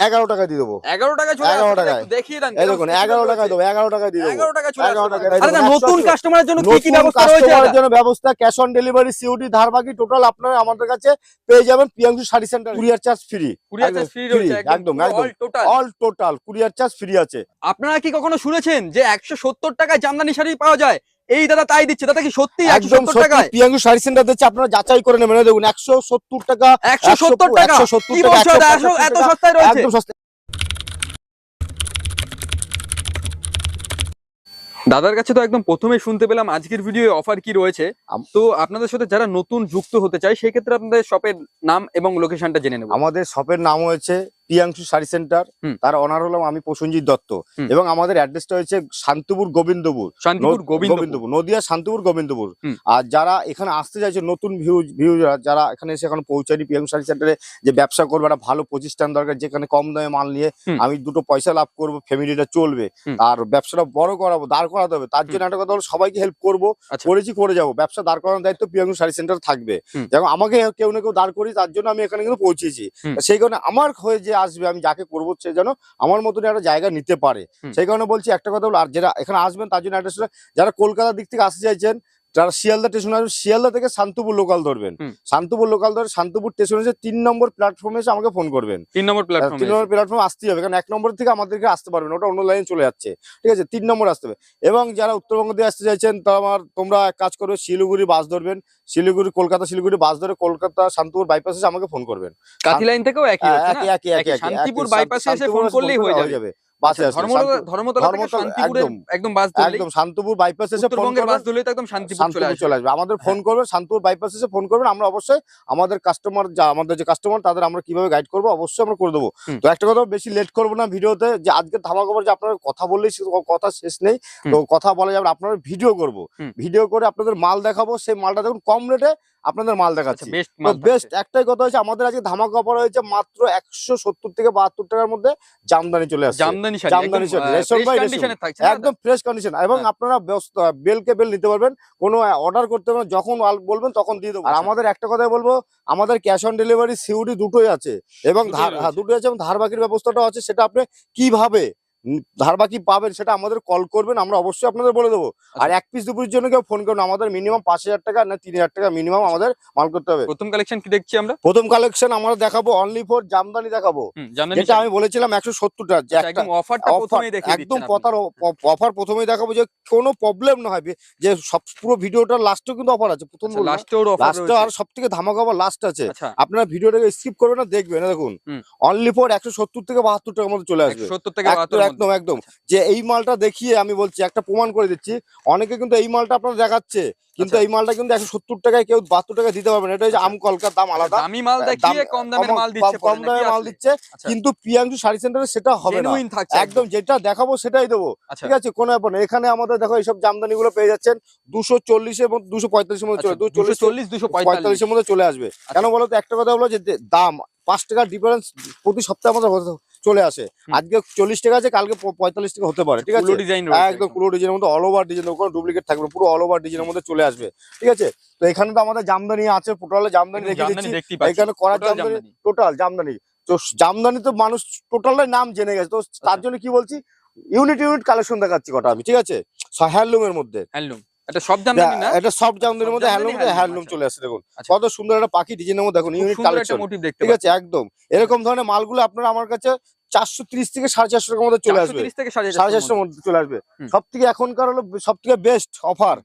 এগারো টাকা দিয়ে দেবো। এগারো টাকা চলে 11 আসছে, টাকায়। দেখিয়ে দেন এই দেখুন এগারো টাকা দেবো এগারো টাকা দিয়ে দেবো। এগারো টাকা চলে 11 আসছে টাকায় দাদা। দেবো। আরে নতুন কাস্টমারের জন্য কি কি ব্যবস্থা রয়েছে কাস্টমারের জন্য ব্যবস্থা ক্যাশ অন ডেলিভারি সিউডি ধার বাকি টোটাল আপনারা আমাদের কাছে পেয়ে যাবেন Priyanku sari centre courier charge free courier charge free রয়েছে একদম একদম all total courier charge free আছে। আপনারা কি কখনো শুনেছেন যে একশো সত্তর টাকায় জামদানি শাড়ি পাওয়া যায়? এই দাদা তাই দিচ্ছে দাদা কি সত্যি একশো একদম টাকায়? প্রিয়াঙ্কু শাড়ি সেন্টার দিচ্ছে আপনারা যাচাই করে নেবেন। দেখুন একশো সত্তর টাকা একশো সত্তর টাকা? 170 কি টাকা, বলছো দাদা? 175 এত- এত সস্তায় রয়েছে? একদম সস্তা দাদার কাছে তো একদম প্রথমে শুনতে পেলাম আজকের ভিডিও অফার কি রয়েছে। তো আপনাদের সাথে যারা নতুন যুক্ত হতে চায় সেক্ষেত্রে আপনাদের শপের নাম এবং লোকেশনটা জেনে নেব। আমাদের শপের নাম হয়েছে প্রিয়াংশু শাড়ি সেন্টার তার অনার হলাম আমি প্রসঞ্জিৎ দত্ত। এবং আমাদের অ্যাড্রেসটা হয়েছে শান্তিপুর গোবিন্দপুর। শান্তিপুর গোবিন্দপুর। নদিয়া শান্তিপুর গোবিন্দপুর। আর যারা এখানে আসতে চাইছে নতুন ভিউ ভিউ যারা এখানে এসে এখন পৌঁছায়নি পিএম শাড়ি সেন্টারে যে ব্যবসা করবে একটা ভালো প্রতিষ্ঠান দরকার যেখানে কম দামে মাল নিয়ে আমি দুটো পয়সা লাভ করব ফ্যামিলিটা চলবে। আর ব্যবসাটা বড় করাবো দাঁড় করাতে হবে। তার জন্য একটা কথা হলো সবাইকে হেল্প করব আচ্ছা। করেছি করে যাব। ব্যবসা দাঁড় করানোর দায়িত্ব পিএম শাড়ি সেন্টার থাকবে। যেমন আমাকে কেউ না কেউ দাঁড় করি তার জন্য আমি এখানে কিন্তু পৌঁছেছি। সেই কারণে আমার হয়ে যে আসবে আমি যাকে করব সে যেন আমার মতন একটা জায়গা নিতে পারে। সেই কারণে বলছি একটা কথা বলো আর যারা এখানে আসবেন তার জন্য একটা যারা কলকাতার দিক থেকে আসতে চাইছেন যারা শিয়ালদা স্টেশন আসবে শিয়ালদা থেকে শান্তিপুর লোকাল ধরবেন। শান্তিপুর লোকাল ধরে শান্তিপুর স্টেশন এসে তিন নম্বর প্ল্যাটফর্মে এসে আমাকে ফোন করবেন তিন নম্বর তিন নম্বর প্ল্যাটফর্মে আসতেই হবে কারণ এক নম্বর থেকে আমাদেরকে আসতে পারবেন ওটা অন্য লাইনে চলে যাচ্ছে ঠিক আছে তিন নম্বর আসতে হবে এবং যারা উত্তরবঙ্গ দিয়ে আসতে চাইছেন তো আমার তোমরা এক কাজ করবে শিলিগুড়ি বাস ধরবেন শিলিগুড়ি কলকাতা শিলিগুড়ি বাস ধরে কলকাতা শান্তিপুর বাইপাস এসে আমাকে ফোন করবেন কাঁথি লাইন থেকেও একই হ্যাঁ? একই একই একই একই। শান্তিপুর এ এসে ফোন করলেই হয়ে হয়ে যাবে। বাসে আচ্ছা, শান্তিপুরে একদম, একদম বাইপাস এসে বাস করবেন। একদম শান্তিপুর চলে আসবে। আমাদের ফোন করবেন শান্তিপুর বাইপাস এসে ফোন করবেন আমরা অবশ্যই আমাদের কাস্টমার যা আমাদের যে কাস্টমার তাদের আমরা কীভাবে গাইড করব অবশ্যই আমরা করে দেবো। তো একটা কথা বেশি লেট করব না ভিডিওতে যে আজকে ধামা খবর যে আপনারা কথা বললেই কথা শেষ নেই। তো কথা বলা যাবে আপনারা ভিডিও করব। ভিডিও করে আপনাদের মাল দেখাবো সেই মালটা দেখুন কম রেটে আপনাদের মাল আচ্ছা দেখাচ্ছি। বেস্ট একটাই কথা হচ্ছে আমাদের আজকে ধামাকা অফার হয়েছে মাত্র একশো সত্তর থেকে বাহাত্তর টাকার মধ্যে জামদানি চলে আসছে। জামদানি জামদানি একদম, ফ্রেশ কন্ডিশন এবং হ্যাঁ। আপনারা ব্যস্ত- বেলকে বেল নিতে পারবেন কোনো অর্ডার করতে পারবেন যখন বলবেন তখন দিয়ে দেবো। আর আচ্ছা। আমাদের একটা কথাই বলব আমাদের ক্যাশ অন ডেলিভারি সিউডি দুটোই আছে। এবং হ্যাঁ দুটোই আছে এবং ধার বাকির ব্যবস্থাটাও আছে সেটা আপনি কীভাবে উম, ধার বাকি পাবেন সেটা আমাদের কল করবেন আমরা অবশ্যই আপনাদের বলে দেবো। আচ্ছা। আর এক পিস দুপুরের জন্য কেউ ফোন করুন আমাদের মিনিমাম পাঁচ হাজার টাকা না তিন হাজার টাকা মিনিমাম আমাদের মাল করতে হবে। প্রথম কালেকশন কি দেখছি আমরা? প্রথম কালেকশন আমরা দেখাবো অনলি ফর জামদানি দেখাবো। যেটা আমি বলেছিলাম একশো সত্তর টাকা যে আচ্ছা, একদম কথার অফার প্রথমেই দেখাবো যে কোনো প্রবলেম না হয় যে সব পুরো ভিডিওটা লাস্টেও কিন্তু অফার আছে প্রথম লাস্টে আর সব থেকে ধামাকা লাস্ট আছে। আচ্ছা। আপনারা ভিডিওটাকে স্কিপ করবেন না দেখবেন দেখুন। অনলি ফর একশো সত্তর থেকে বাহাত্তর টাকার মধ্যে চলে আসবে। সত্তর থেকে একদম একদম। যে এই মালটা দেখিয়ে আমি বলছি একটা প্রমাণ করে দিচ্ছি। অনেকে কিন্তু এই মালটা আপনারা দেখাচ্ছে কিন্তু আচ্ছা। এই মালটা কিন্তু একশো সত্তর টাকায় কেউ বাহাত্তর টাকা দিতে পারবে না। এটা হচ্ছে আম কলকার দাম আলাদা। দামি মাল দেখিয়ে কম দামের মাল দিচ্ছে কম দামে মাল দিচ্ছে আচ্ছা। কিন্তু প্রিয়াঙ্কু শাড়ি সেন্টারে সেটা হবে না। একদম। যেটা দেখাবো সেটাই দেবো। আচ্ছা। ঠিক আছে? কোনো ব্যাপার না। এখানে আমাদের দেখো এইসব জামদানি গুলো পেয়ে যাচ্ছেন। দুশো চল্লিশের মধ্যে দুশো পঁয়তাল্লিশের মধ্যে চলে দুশো চল্লিশ 240 245 পঁয়তাল্লিশের মধ্যে চলে আসবে। কেন বলতো একটা কথা হলো যে দাম পাঁচ টাকার ডিফারেন্স প্রতি সপ্তাহে আমাদের চলে আসে। আজকে চল্লিশ টাকা আছে কালকে পঁয়তাল্লিশ টাকা হতে পারে ঠিক আছে? পুরো ডিজাইন একদম পুরো ডিজাইনের মধ্যে অল ওভার ডিজাইন কোনো ডুপ্লিকেট থাকবে পুরো অল ওভার ডিজাইনের মধ্যে চলে আসবে ঠিক আছে? তো এখানে তো আমাদের জামদানি আছে টোটালে জামদানি রেখে দিচ্ছি। এখানে করার জামদানি? জামদানি। টোটাল জামদানি। তো জামদানি তো মানুষ টোটালের নাম জেনে গেছে তো তার আচ্ছা। জন্য কি বলছি? ইউনিট ইউনিট কালেকশন দেখাচ্ছি কটা আমি ঠিক আছে? হ্যান্ডলুমের মধ্যে। হ্যান্ডলুম এটা সব জামদানি না? এটা সব জামদানির মধ্যে সব হ্যান্ডলুম জামদানি হ্যান্ডলুম চলে আসছে দেখুন। আচ্ছা। কত সুন্দর একটা পাখি ডিজাইনের মধ্যে দেখুন কালেকশন ঠিক আছে? একদম। এরকম ধরনের মালগুলো আপনারা আমার কাছে চারশো তিরিশ থেকে সাড়ে চারশো টাকার মধ্যে চলে আসবে। 430 থেকে 450 সাড়ে চারশোর মধ্যে। চলে আসবে। সব থেকে এখনকার হলো সব থেকে বেস্ট অফার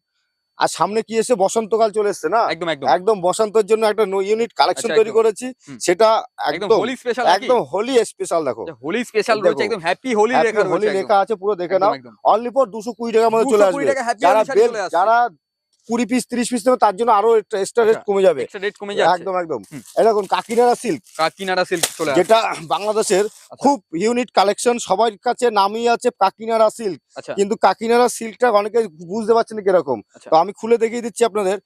আর সামনে কি এসে বসন্তকাল চলে এসছে না? একদম একদম। একদম বসন্তের জন্য একটা নো ইউনিট কালেকশন আচ্ছা, তৈরি করেছি। সেটা একদম হোলি স্পেশাল একদম হোলি স্পেশাল দেখো। হোলি স্পেশাল দেখো। রয়েছে একদম হ্যাপি হোলি লেখা হোলি লেখা আছে পুরো দেখে নাও। অনলি ফর দুশো কুড়ি টাকার মধ্যে চলে আসবে। যারা বেল যারা কুড়ি পিস ত্রিশ পিস নেবে তার জন্য আরও এক্সট্রা রেট আচ্ছা, কমে যাবে। রেট কমে যাবে একদম একদম। এরকম কাকিনারা সিল্ক কাকিনাড়া সিল্ক চলে যেটা বাংলাদেশের খুব ইউনিট কালেকশন সবার কাছে নামই আছে কাকিনারা সিল্ক আচ্ছা। কিন্তু কাকিনারা সিল্কটা অনেকে বুঝতে পারছেন না কীরকম। আচ্ছা। তো আমি খুলে দেখিয়ে দিচ্ছি আপনাদের।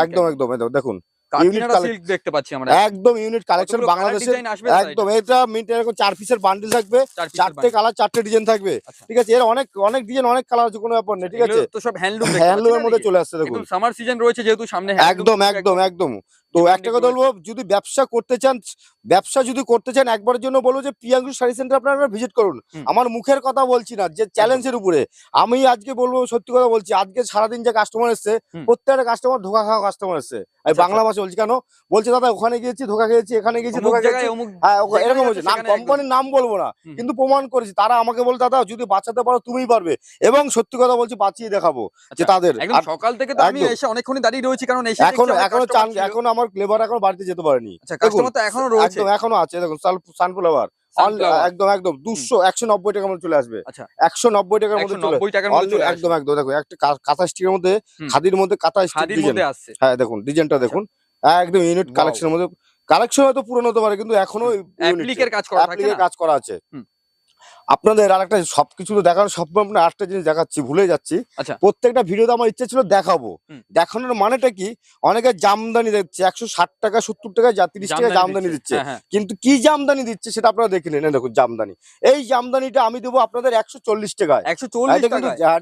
একদম একদম একদম দেখুন। কাকিনাড়া সিল্ক দেখতে পাচ্ছি আমরা। একদম ইউনিট কালেকশন বাংলাদেশের একদম এটা? মিনিট এরকম চার পিসের বান্ডিল থাকবে চারটে কালার চারটে ডিজাইন থাকবে। আচ্ছা। ঠিক আছে এর অনেক অনেক ডিজাইন অনেক কালার আছে কোনো ব্যাপার নেই ঠিক আছে? তো সব হ্যান্ডলুম হ্যান্ডলুমের মধ্যে চলে আসছে দেখুন। সামার সিজন রয়েছে যেহেতু সামনে একদম একদম একদম। তো একটা কথা বলব যদি ব্যবসা করতে চান ব্যবসা যদি করতে চান একবারের জন্য বলব যে প্রিয়াঙ্কু শাড়ি সেন্টার আপনারা ভিজিট করুন। আমার মুখের কথা বলছি না যে চ্যালেঞ্জের উপরে। আমি আজকে বলব সত্যি কথা বলছি আজকে সারাদিন যে কাস্টমার এসছে প্রত্যেকটা কাস্টমার ধোকা খাওয়া কাস্টমার এসছে। আমি আচ্ছা, বাংলা ভাষা বলছি কেন? বলছে দাদা ওখানে গিয়েছি ধোকা খেয়েছি এখানে গিয়েছি ধোকা খেয়েছি। হ্যাঁ এরকম হচ্ছে। নাম কোম্পানির নাম বলব না কিন্তু প্রমাণ করেছি। তারা আমাকে বলে দাদা যদি বাঁচাতে পারো তুমিই পারবে। এবং সত্যি কথা বলছি বাঁচিয়ে দেখাবো যে আচ্ছা, তাদের। সকাল থেকে আমি এসে অনেকক্ষণ দাঁড়িয়ে রয়েছি কারণ এখন এখনও চান। এখন আমার লেবার এখন বাড়িতে যেতে পারেনি। আচ্ছা এখনও রয়েছে। এখনও আছে দেখুন সানফ্লাওয়ার। একদম একদম দুশো একশো নব্বই টাকার মধ্যে চলে আসবে। আচ্ছা। একশো নব্বই টাকার মধ্যে চলে 190 টাকার মধ্যে Only চলে একদম একদম দেখো একটা কাঁথা স্টিকের মধ্যে খাদির মধ্যে কাঁথা স্টিক হ্যাঁ দেখুন ডিজাইনটা দেখুন। একদম ইউনিট. কালেকশনের মধ্যে কালেকশন হয়তো পুরনো হতে পারে কিন্তু এখনও কাজ করা কাজ করা আছে। আপনাদের আর একটা সবকিছু তো দেখানো সম্ভব না জিনিস দেখাচ্ছি ভুলে যাচ্ছি। আচ্ছা। প্রত্যেকটা ভিডিওতে আমার ইচ্ছে ছিল দেখাবো। দেখানোর মানেটা কি? অনেকে জামদানি দিচ্ছে একশো ষাট টাকা সত্তর টাকা যা তিরিশ টাকা জামদানি দিচ্ছে। হ্যাঁ হ্যাঁ। কিন্তু কি জামদানি দিচ্ছে সেটা আপনারা দেখে নিন। দেখুন জামদানি। এই জামদানিটা আমি দেবো আপনাদের একশো চল্লিশ টাকায়। একশো চল্লিশ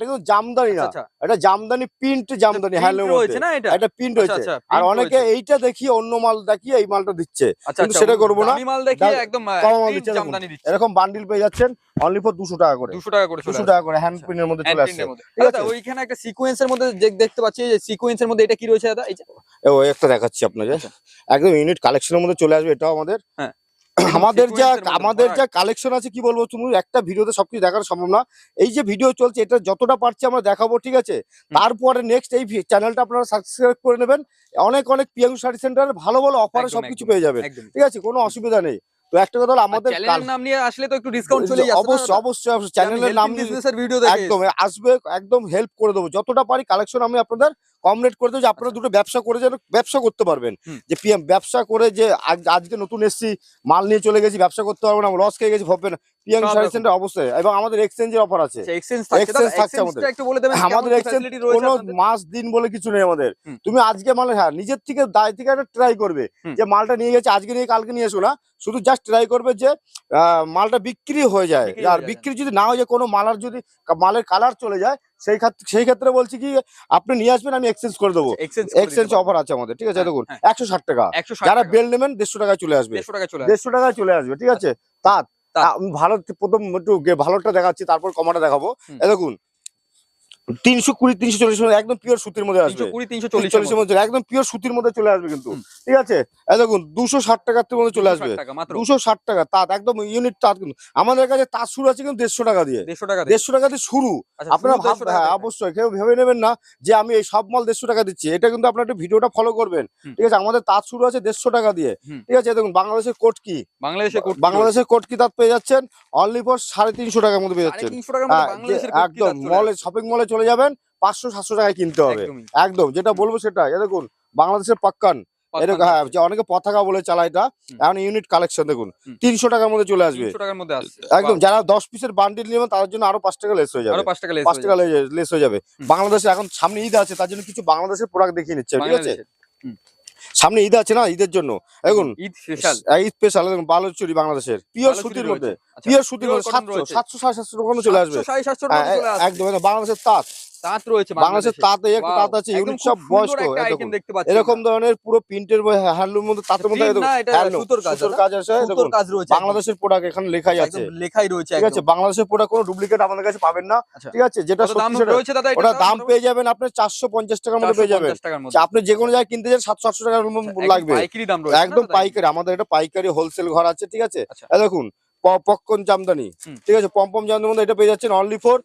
কিন্তু জামদানি না। আচ্ছা এটা জামদানি প্রিন্ট জামদানি হ্যান্ডলুম এটা? প্রিন্ট আচ্ছা, হয়েছে আচ্ছা, আর অনেকে এইটা দেখিয়ে অন্য মাল দেখিয়ে এই মালটা দিচ্ছে। আচ্ছা কিন্তু আচ্ছা, সেটা করব না। মাল দেখিয়ে একদম এরকম। বান্ডিল পেয়ে যাচ্ছেন। অনলি ফর দুশো টাকা করে। দুশো টাকা করে চলে দুশো আসবে। টাকা করে হ্যান্ড আচ্ছা। প্রিন্টের মধ্যে চলে আসছে আছে? ওইখানে একটা সিকোয়েন্সের মধ্যে দেখতে পাচ্ছি যে সিকোয়েন্সের মধ্যে এটা কি রয়েছে দাদা? এই যে ওই একটা দেখাচ্ছি আপনাকে। আচ্ছা। একদম ইউনিট কালেকশনের মধ্যে চলে আসবে এটাও আমাদের। হ্যাঁ। আমাদের যা আমাদের যা কালেকশন আছে কি বলব তুমি? একটা ভিডিওতে সবকিছু দেখানো সম্ভব না। এই যে ভিডিও চলছে এটা যতটা পারছি আমরা দেখাবো ঠিক আছে? তারপরে নেক্সট এই চ্যানেলটা আপনারা সাবস্ক্রাইব করে নেবেন। অনেক অনেক পিয়াঙ্গু শাড়ি সেন্টারে ভালো ভালো অফারে সবকিছু পেয়ে যাবেন। ঠিক আছে? কোনো অসুবিধা নেই। তো একটা কথা হলো আমাদের চ্যানেলের নাম নিয়ে আসলে তো একটু ডিসকাউন্ট চলে যাবে অবশ্যই অবশ্যই চ্যানেলের নাম বিজনেসের ভিডিও দেখে। একদম আসবে একদম হেল্প করে দেবো। যতটা পারি কালেকশন আমি আপনাদের কম রেট করে দেবো যে আপনারা দুটো ব্যবসা করে যেন ব্যবসা করতে পারবেন। যে পিএম ব্যবসা করে যে আজকে নতুন এসছি মাল নিয়ে চলে গেছি ব্যবসা করতে পারব না লস খেয়ে গেছি ভাববেন পিএম শাড়ি রকম। সেন্টার অবশ্যই এবং আমাদের এক্সচেঞ্জের অফার আছে। এক্সচেঞ্জ থাকছে এক্সচেঞ্জটা একটু বলে দেবেন আমাদের এক্সচেঞ্জ কোনো মাস দিন বলে কিছু নেই আমাদের। তুমি আজকে মানে হ্যাঁ নিজের থেকে দায় থেকে একটা ট্রাই করবে যে মালটা নিয়ে গেছে আজকে নিয়ে কালকে নিয়ে এসো না। শুধু জাস্ট ট্রাই করবে যে মালটা বিক্রি হয়ে যায়। আর বিক্রি যদি না হয়ে যায় কোনো মালার যদি মালের কালার চলে যায় সেই ক্ষেত্রে সেই ক্ষেত্রে বলছি কি আপনি নিয়ে আসবেন আমি এক্সচেঞ্জ করে দেবো। এক্সচেঞ্জ অফার আছে আমাদের ঠিক আছে? হ্যাঁ, দেখুন হ্যাঁ। একশো ষাট টাকা। যারা বেল নেবেন দেড়শো টাকায় চলে আসবে। দেড়শো টাকায় চলে আসবে। ঠিক আছে? তাঁত তাঁত। আ, আমি ভালো প্রথম একটু ভালোটা দেখাচ্ছি তারপর কমাটা দেখাবো। দেখুন তিনশো কুড়ি তিনশো চল্লিশ একদম পিওর সুতির মধ্যে আসবে। কুড়ি তিনশো চল্লিশের মধ্যে একদম পিওর সুতির মধ্যে চলে আসবে কিন্তু। ঠিক আছে? দেখুন দুশো ষাট টাকার মধ্যে চলে আসবে। দুশো ষাট টাকা তাঁত একদম ইউনিট তাঁত কিন্তু। আমাদের কাছে তাঁত শুরু আছে কিন্তু দেড়শো টাকা দিয়ে। দেড়শো টাকা দিয়ে। দেড়শো টাকা দিয়ে শুরু। আচ্ছা, আপনারা শুধু ভাব 150 টাকা হ্যাঁ অবশ্যই কেউ ভেবে নেবেন না যে আমি এই সব মাল দেড়শো টাকা দিচ্ছি। এটা কিন্তু আপনার একটু ভিডিওটা ফলো করবেন। ঠিক আছে? আমাদের তাঁত শুরু আছে দেড়শো টাকা দিয়ে। ঠিক আছে? দেখুন বাংলাদেশের কোট কি? বাংলাদেশে কোট বাংলাদেশের কোট কি তাঁত পেয়ে যাচ্ছেন? অনলি ফর সাড়ে তিনশো টাকার মধ্যে পেয়ে যাচ্ছেন। হ্যাঁ, বাংলাদেশের একদম মলে শপিং মলে চলে যাবেন পাঁচশো সাতশো টাকায় কিনতে হবে। একদম যেটা বলব সেটা দেখুন বাংলাদেশের পাক্কান। এরকম হ্যাঁ অনেকে পতাকা বলে চালায় এটা। এখন ইউনিট কালেকশন দেখুন তিনশো টাকার মধ্যে চলে আসবে। একদম যারা দশ পিসের বান্ডিল নেবেন তার জন্য আরও পাঁচ টাকা লেস হয়ে যাবে। পাঁচ টাকা লেস হয়ে যাবে। বাংলাদেশে এখন সামনে ঈদ আছে তার জন্য কিছু বাংলাদেশের প্রোডাক্ট দেখিয়ে নিচ্ছে ঠিক আছে? সামনে ঈদ আছে না ঈদের জন্য? এখন ঈদ স্পেশাল ঈদ স্পেশাল বালুচুরি বাংলাদেশের। পিওর সুতির মধ্যে। আচ্ছা, পিওর সুতির মধ্যে সাতশো সাতশো সাড়ে সাতশো চলে আসবে। সাতশো হ্যাঁ, চলে একদম একদম বাংলাদেশের তাঁত। তাঁত রয়েছে বাংলাদেশের তাঁত একটা তাঁত আছে ইউনিট সব বয়স্ক এরকম ধরনের পুরো প্রিন্টের হ্যান্ডলুম মধ্যে তাঁতের মধ্যে Print দেখুন, না, এটা handloom, সুতোর কাজ, কাজ আছে সুতোর কাজ রয়েছে বাংলাদেশের প্রোডাক্ট এখানে লেখাই আছে। লেখাই রয়েছে ঠিক আছে বাংলাদেশের প্রোডাক্ট কোনো ডুপ্লিকেট আমাদের কাছে পাবেন না। আচ্ছা। ঠিক আছে যেটা দাম সত্যি সেটা রয়েছে দাদা ওটা দাম পেয়ে যাবেন আপনি চারশো পঞ্চাশ টাকার মধ্যে পেয়ে যাবেন। 450 আপনি যে কোনো জায়গায় কিনতে যান সাতশো আটশো টাকার মধ্যে লাগবে। পাইকারি দাম রয়েছে একদম পাইকারি আমাদের এটা পাইকারি হোলসেল ঘর আছে ঠিক আছে? আচ্ছা। দেখুন পপকর্ন জামদানি। ঠিক আছে পম্পম জামদানির মধ্যে এটা পেয়ে যাচ্ছেন অনলি ফর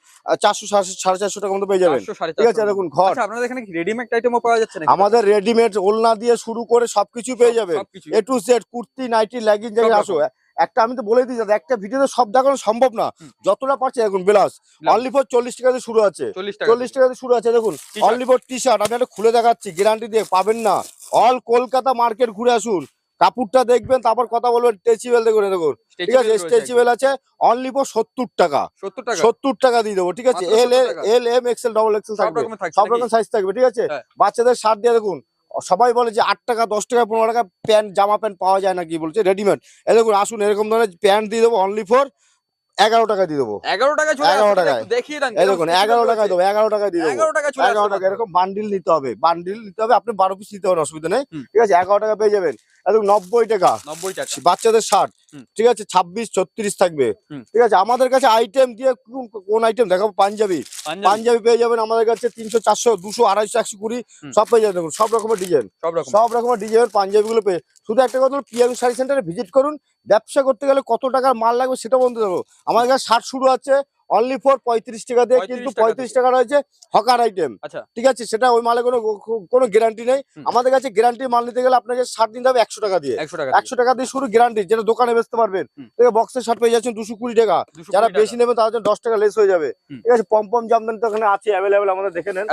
চারশো সাড়ে চারশো টাকার মধ্যে পেয়ে যাবেন। ঠিক আছে দেখুন ঘর। আচ্ছা আপনাদের এখানে কি রেডিমেড আইটেমও পাওয়া যাচ্ছে নাকি? আমাদের রেডিমেড ওলনা দিয়ে শুরু করে সবকিছু পেয়ে যাবে A to Z kurti nighty legging জায়গায় আসো। একটা আমি তো বলে দিই দাদা একটা ভিডিওতে সব দেখানো সম্ভব না। যতটা পারছে দেখুন বিলাস। অনলি ফর চল্লিশ টাকা দিয়ে শুরু আছে। চল্লিশ টাকা। দিয়ে শুরু আছে দেখুন। অনলি ফর টি শার্ট আমি একটা খুলে দেখাচ্ছি গ্যারান্টি দিয়ে পাবেন না। অল কলকাতা মার্কেট ঘুরে আসুন। কাপড়টা দেখবেন তারপর কথা বলবেন স্ট্রেচিবেল দেখুন দেখুন ঠিক আছে? স্ট্রেচিবেল আছে অনলি ফর সত্তর টাকা। সত্তর টাকা? দিয়ে দেবো ঠিক আছে? এল 70 টাকা। L M XL double XL সব থাকবে। সব রকম সাইজ থাকবে ঠিক আছে? হ্যাঁ। বাচ্চাদের শার্ট দিয়ে দেখুন সবাই বলে যে আট টাকা দশ টাকা পনেরো টাকা প্যান্ট জামা প্যান্ট পাওয়া যায় না কি বলছে? রেডিমেড এ দেখুন আসুন এরকম ধরনের প্যান্ট দিয়ে দেবো অনলি ফর এগারো টাকা দিয়ে দেবো। এগারো টাকা 11 টাকায়। দেখুন এগারো। টাকায় দেবো এগারো টাকায় দিয়ে দেবো। এগারো টাকা এরকম বান্ডিল নিতে হবে। বান্ডিল নিতে হবে আপনি বারো পিস নিতে পারেন অসুবিধা নেই। ঠিক আছে এগারো টাকা পেয়ে যাবেন। একদম নব্বই টাকা। নব্বই টাকা। বাচ্চাদের ষাট। ঠিক আছে ছাব্বিশ ছত্রিশ থাকবে। ঠিক আছে আমাদের কাছে আইটেম দিয়ে কোন- আইটেম দেখাবো পাঞ্জাবি। পাঞ্জাবি। পাঞ্জাবি পেয়ে যাবেন আমাদের কাছে তিনশো চারশো দুশো আড়াইশো একশো কুড়ি সব পেয়ে যাবেন দেখুন সব রকমের ডিজাইন সব রকম। সব রকমের ডিজাইনের পাঞ্জাবিগুলো পেয়ে শুধু একটা কথা পিএম শাড়ি সেন্টারে ভিজিট করুন। ব্যবসা করতে গেলে কত টাকার মাল লাগবে সেটা বলতে দেবো। আমাদের কাছে ষাট শুরু আছে অনলি ফর পঁয়ত্রিশ টাকা দিয়ে কিন্তু পঁয়ত্রিশ টাকা রয়েছে হকার আইটেম আচ্ছা। ঠিক আছে? সেটা ওই মালে কোনো কোনো গ্যারান্টি নেই। আমাদের কাছে গ্যারান্টি মাল নিতে গেলে আপনাকে ষাট দিতে হবে একশো টাকা দিয়ে। একশো টাকা দিয়ে। শুরু গ্যারান্টি যেটা দোকানে বেচতে পারবেন। বক্সের শার্ট পেয়ে যাচ্ছেন দুশো কুড়ি টাকা। যারা বেশি নেবে তাদের জন্য দশ টাকা লেস হয়ে যাবে। ঠিক আছে? পম্পম জামদানি তো এখানে আছে অ্যাভেলেবেল আমাদের দেখে নেন।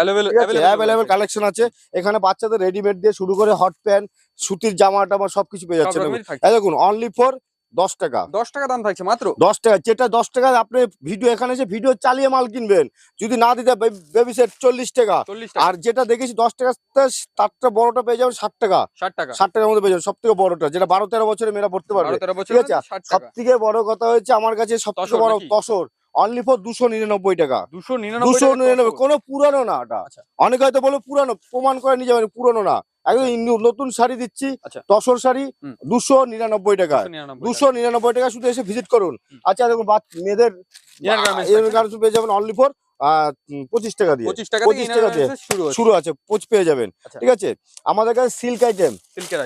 অ্যাভেলেবেল কালেকশন আছে? এখানে বাচ্চাদের রেডিমেড দিয়ে শুরু করে হট প্যান্ট সুতির জামা টামা সবকিছু পেয়ে যাচ্ছে দেখুন অনলি ফর দশ টাকা। দশ টাকা দাম থাকছে মাত্র? দশ টাকা যেটা দশ টাকা আপনি ভিডিও এখানে এসে ভিডিও চালিয়ে মাল কিনবেন। যদি না দিতে বেবি সেট চল্লিশ টাকা। আর যেটা দেখেছি দশ টাকা তারটা বড়টা পেয়ে যাবেন ষাট টাকা। ষাট টাকা। ষাট টাকার মধ্যে পেয়ে যাবেন সব থেকে বড়টা যেটা বারো তেরো বছরে মেয়েরা পড়তে পারবে। ঠিক আছে? সব থেকে বড় কথা হচ্ছে আমার কাছে সব থেকে বড়? তসর। অনলি ফর দুশো নিরানব্বই টাকা। দুশো নিরানব্বই দুশো নিরানব্বই কোনো পুরানো না এটা। আচ্ছা। অনেকে হয়তো বলে পুরানো প্রমাণ করে নিয়ে যাবেন পুরানো না। একদম ইন্নু- নতুন শাড়ি দিচ্ছি আচ্ছা। তসর শাড়ি দুশো নিরানব্বই টাকা। দুশো নিরানব্বই টাকা। শুধু এসে ভিজিট করুন। আচ্ছা দেখুন মেয়েদের পেয়ে যাবেন অনলি ফর পঁচিশ টাকা। দিয়ে। পঁচিশ টাকা থেকে 25 inner টাকা দিয়ে। শুরু শুরু আছে পোচ পেয়ে যাবেন। আচ্ছা। ঠিক আছে? আমাদের কাছে সিল্ক আইটেম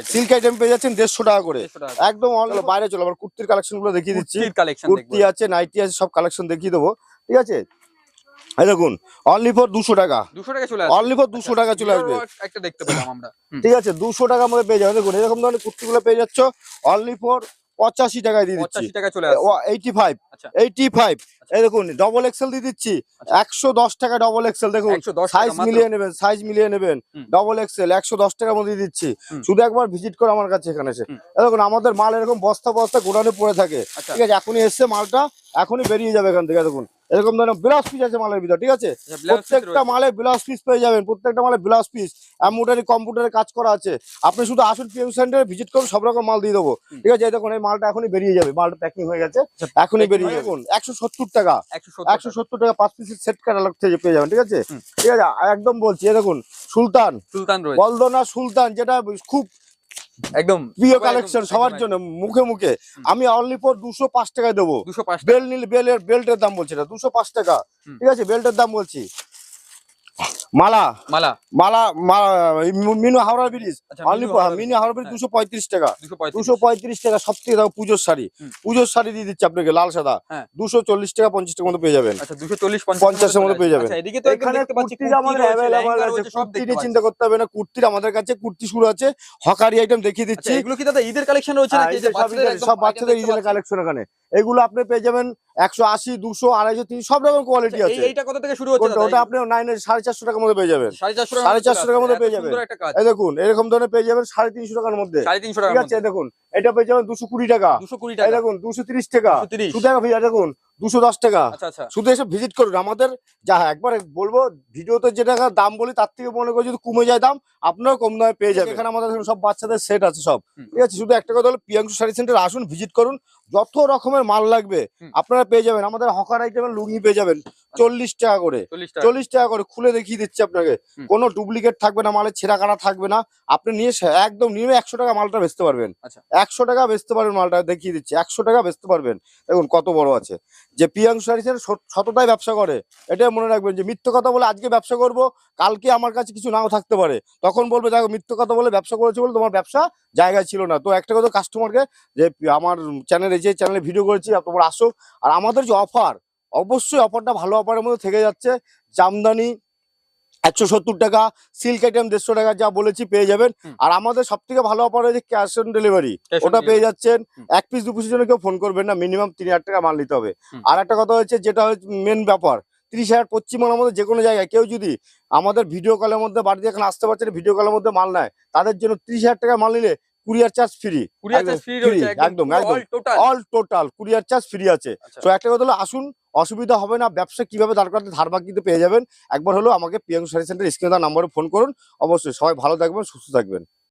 সিল্ক আইটেম পেয়ে যাচ্ছেন দেড়শো টাকা করে। একদম বাইরে চলো আবার কুর্তির কালেকশনগুলো দেখিয়ে দিচ্ছি। কুর্তি আছে নাইটি আছে সব কালেকশন দেখিয়ে দেবো। ঠিক আছে? এই দেখুন অনলি ফর দুশো টাকা। দুশো টাকা চলে অনলি ফর দুশো টাকা চলে আসবে। একটা দেখতে পেলাম আমরা। ঠিক আছে দুশো টাকার মধ্যে পেয়ে যাবেন দেখুন এরকম ধরনের কুর্তিগুলো পেয়ে যাচ্ছ অনলি ফর পঁচাশি টাকায় দিয়ে দিচ্ছি। Eighty five. এইটি ফাইভ এই দেখুন ডবল এক্সেল দিয়ে দিচ্ছি। আচ্ছা। একশো দশ টাকা ডবল এক্সেল দেখুন। সাইজ মিলিয়ে নেবেন সাইজ মিলিয়ে নেবেন। ডবল এক্সেল একশো দশ টাকার মধ্যে দিচ্ছি। শুধু একবার ভিজিট করো আমার কাছে এখানে এসে। দেখুন আমাদের মাল এরকম বস্তা বস্তা গোডাউনে পড়ে থাকে। আচ্ছা। ঠিক আছে এখনই এসছে মালটা এখনই বেরিয়ে যাবে এখান থেকে দেখুন। এরকম ধরনের ব্লাউজ পিস আছে মালের ভিতর ঠিক আছে? আচ্ছা, প্রত্যেকটা। মালে ব্লাউজ পিস পেয়ে যাবেন প্রত্যেকটা মালে ব্লাউজ পিস এমব্রয়ডারি কম্পিউটারে কাজ করা আছে। আপনি শুধু আসুন পিএম সেন্টারে ভিজিট করুন সব রকম মাল দিয়ে দেবো। ঠিক আছে এই দেখুন এই মালটা এখনই বেরিয়ে যাবে মালটা প্যাকিং হয়ে গেছে আচ্ছা, এখনই বেরিয়ে যাবে। একশো সত্তর টাকা। একশো সত্তর টাকা। পাঁচ পিসের সেট ক্যাটালগ থেকে পেয়ে যাবেন ঠিক আছে? ঠিক আছে একদম বলছি এই দেখুন সুলতান। সুলতান বলদনা সুলতান যেটা খুব একদম প্রিয় কালেকশন সবার জন্য মুখে মুখে। আমি অনলি ফর দুশো পাঁচ টাকায় দেবো। দুশো পাঁচ বেল নিলে বেলের বেল্টের দাম বলছি না দুশো পাঁচ টাকা। ঠিক আছে? বেল্টের দাম বলছি। মালা। মালা। মালা মিনু হাওড়া ব্রিজ। আচ্ছা অনলি মিনু হাওড়া ব্রিজ। দুশো পঁয়ত্রিশ টাকা। দুশো পঁয়ত্রিশ। টাকা সব থেকে দেখো পুজোর শাড়ি। পুজোর শাড়ি দিয়ে দিচ্ছি আপনাকে লাল সাদা। হ্যাঁ। দুশো চল্লিশ টাকা পঞ্চাশ টাকার মধ্যে পেয়ে যাবেন। আচ্ছা দুশো চল্লিশ পঞ্চাশের মধ্যে পেয়ে যাবেন। আচ্ছা কুর্তি নিয়ে চিন্তা করতে হবে না কুর্তির আমাদের কাছে কুর্তি শুরু আছে হকারি আইটেম দেখিয়ে আচ্ছা দিচ্ছি। এগুলো কি দাদা ঈদের কালেকশন রয়েছে হ্যাঁ, সব বাচ্চাদের ঈদের-? কালেকশন এখানে। এগুলো আপনি পেয়ে যাবেন একশো আশি দুশো আড়াইশো তিন সব রকম কোয়ালিটি আছে। এইটা কত থেকে শুরু হচ্ছে ওটা আপনি নাইন সাড়ে চারশো টাকার মধ্যে পেয়ে যাবেন। সাড়ে চারশো টাকার মধ্যে পেয়ে যাবেন। এই দেখুন এরকম ধরনের পেয়ে যাবেন সাড়ে তিনশো টাকার মধ্যে। সাড়ে তিনশো ঠিক আছে দেখুন এটা পেয়ে যাবেন দুশো কুড়ি টাকা। দুশো কুড়ি টাকা। দেখুন দুশো তিরিশ টাকা। 230 শুধু দেখুন দুশো দশ টাকা। আচ্ছা আচ্ছা। শুধু এসে ভিজিট করুন। আমাদের যা একবার বলব ভিডিওতে যে টাকা দাম বলি তার থেকে মনে করি যদি কমে যায় দাম আপনারাও কম দামে পেয়ে যাবেন। এখানে আমাদের সব বাচ্চাদের সেট আছে সব। ঠিক আছে শুধু একটা কথা হলো প্রিয়াংশু শাড়ি সেন্টার আসুন ভিজিট করুন। যত রকমের মাল লাগবে আপনারা পেয়ে যাবেন। আমাদের হকার আইটেমের লুঙ্গি পেয়ে যাবেন চল্লিশ টাকা করে। চল্লিশ টাকা। করে খুলে দেখিয়ে দিচ্ছি আপনাকে। কোনো ডুপ্লিকেট থাকবে না মালের ছেঁড়া কাটা থাকবে না। আপনি নিয়ে একদম নিয়ে একশো টাকা মালটা বেচতে পারবেন। আচ্ছা। একশো টাকা বেচতে পারবেন মালটা দেখিয়ে দিচ্ছি একশো টাকা বেচতে পারবেন। দেখুন কত বড় আছে। যে প্রিয়াংশু হারিসের শতটাই ব্যবসা করে। এটাই মনে রাখবেন যে মিথ্য কথা বলে আজকে ব্যবসা করব, কালকে আমার কাছে কিছু নাও থাকতে পারে। তখন বলবে, দেখো, মিথ্য কথা বলে ব্যবসা করেছে বলে তোমার ব্যবসা জায়গায় ছিল না। তো একটা কথা কাস্টমারকে যে আমার চ্যানেলে যে চ্যানেলে ভিডিও করেছি তোমরা আসো। আর আমাদের যে অফার অবশ্যই অফারটা ভালো অফারের মধ্যে থেকে যাচ্ছে। জামদানি একশো সত্তর টাকা সিল্ক আইটেম দেড়শো টাকা যা বলেছি পেয়ে যাবেন। আর আমাদের সব থেকে ভালো অফার হয়েছে ক্যাশ অন ডেলিভারি ওটা পেয়ে যাচ্ছেন। এক পিস দু পিসের জন্য কেউ ফোন করবেন না মিনিমাম তিন হাজার টাকা মাল নিতে হবে। আর একটা কথা হচ্ছে যেটা হচ্ছে মেন ব্যাপার তিরিশ হাজার পশ্চিমবঙ্গের মধ্যে যে কোনো জায়গায় কেউ যদি আমাদের ভিডিও কলের মধ্যে বাড়িতে এখন আসতে পারছে ভিডিও কলের মধ্যে মাল নেয় তাদের জন্য তিরিশ হাজার টাকা মাল নিলে কুরিয়ার চার্জ ফ্রি। একদম একদম। All total courier charge free আছে। আচ্ছা। তো একটা কথা হলো আসুন অসুবিধা হবে না ব্যবসা কীভাবে দাঁড় করাতে ধার বাকিতে পেয়ে যাবেন। একবার হলো আমাকে পিয়াং সার্ভিস সেন্টার স্ক্রিনে নাম্বারে ফোন করুন। অবশ্যই সবাই ভালো থাকবেন সুস্থ থাকবেন।